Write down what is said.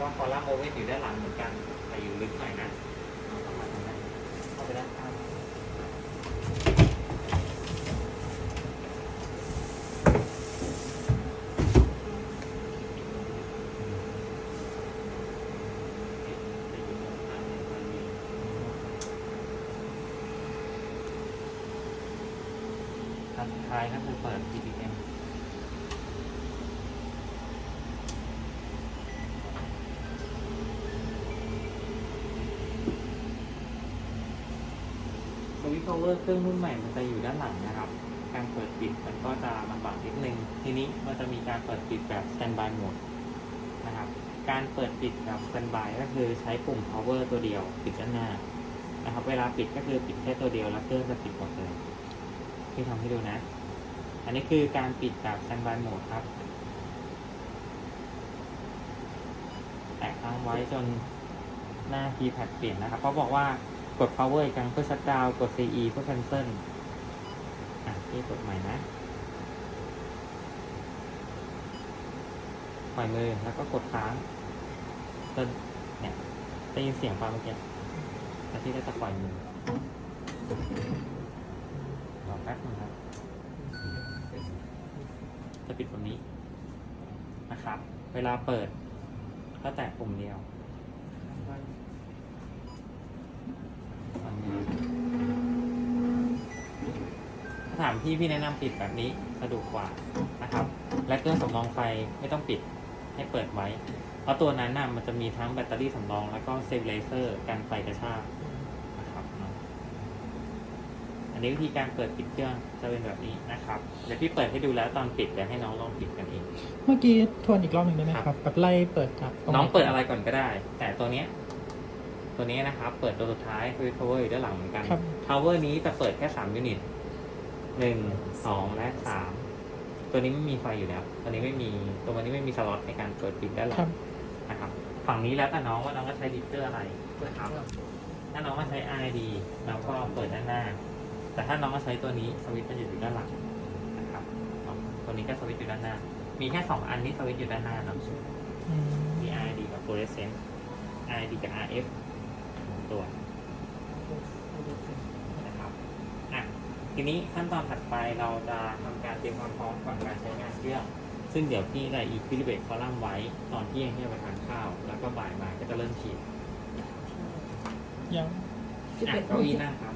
ก็คอลัมน์โอเวอร์อยู่ด้านหลังเหมือนกันแต่อยู่ลึกหน่อยนะเอาเข้ามาตรงนั้นเข้าไปด้านข้างจะอยู่ตรงข้างในพอดีขั้นสุดท้ายก็คือเปิด PPM วิตช์ power เครื่องรุ่นใหม่มันจะอยู่ด้านหลังนะครับ การเปิดปิดมันก็จะลำบากนิดนึง ทีนี้มันจะมีการเปิดปิดแบบ standby mode นะครับ การเปิดปิดแบบ standby ก็คือใช้ปุ่ม power ตัวเดียวปิดด้านหน้านะครับ เวลาปิดก็คือปิดแค่ตัวเดียวแล้วเครื่องจะปิดหมดเลยที่ทำให้ดูนะ อันนี้คือการปิดแบบ standby mode ครับ แตะค้างไว้จนหน้า keypad เปลี่ยนนะครับเพราะบอกว่า กด power อีกครั้งเพื่อ shut down กด CE เพื่อ cancel อะที่กดใหม่นะปล่อยมือแล้วก็กดค้างจนเนี่ยได้ยินเสียงป่ะเมื่อกี้แล้วที่ก็จะปล่อยมือรอแป๊บนึงครับ จะปิดแบบนี้นะครับ เวลาเปิดก็แตะปุ่มเดียวอันนี้ ถ้าถามพี่พี่แนะนำปิดแบบนี้สะดวกกว่านะครับ และเครื่องสำรองไฟไม่ต้องปิดให้เปิดไว้ เพราะตัวนั้นน่ะมันจะมีทั้งแบตเตอรี่สำรอง แล้วก็เซฟเลเซอร์กันไฟกระชากนะครับเนาะอันนี้วิธีการเปิดปิดเครื่องจะเป็นแบบนี้นะครับเดี๋ยวพี่เปิดให้ดูแล้วตอนปิดเดี๋ยวให้น้องลองปิดกันเองเมื่อกี้ทวนอีกรอบหนึ่งได้ไหมครับครับแบบไล่เปิดจากตรงหน้องเปิดอะไรก่อนก็ได้ แต่ตัวเนี้ยตัวนี้นะครับ เปิดตัวสุดท้ายคือ power อยู่ด้านหลังเหมือนกันครับ power นี้จะเปิดแค่สามยูนิต หนึ่งสองและสามตัวนี้ไม่มีไฟอยู่แล้วตัวนี้ไม่มีตัวนี้ไม่มีสล็อตในการเปิดปิดด้านหลัครังบ นะครับ ฝั่งนี้แล้วแต่น้องว่าน้องก็ใช้ดิจิเตอร์อะไรนะครับถ้าน้องก็ใช้ RID น้องก็เปิดด้านหน้า แต่ถ้าน้องก็ใช้ตัวนี้สวิตช์มันจะอยู่ด้านหลังนะครับเนาะตัวนี้ก็สวิตช์อยู่ด้านหน้า มีแค่สองอันที่สวิตช์อยู่ด้านหน้าเนาะอืมมี RID กับ fluorescent RID กับ RF สองตัวนะครับอะ ทีนี้ขั้นตอนถัดไปเราจะทำการเตรียมความพร้อมก่อนการใช้งานเครื่อง ซึ่งเดี๋ยวพี่ได้อีควิลิเบตคอลัมน์ไว้ ตอนเที่ยงที่จะไปทานข้าว แล้วก็บ่ายมาก็จะเริ่มฉีดยังอะเก้าอี้นั่งครับ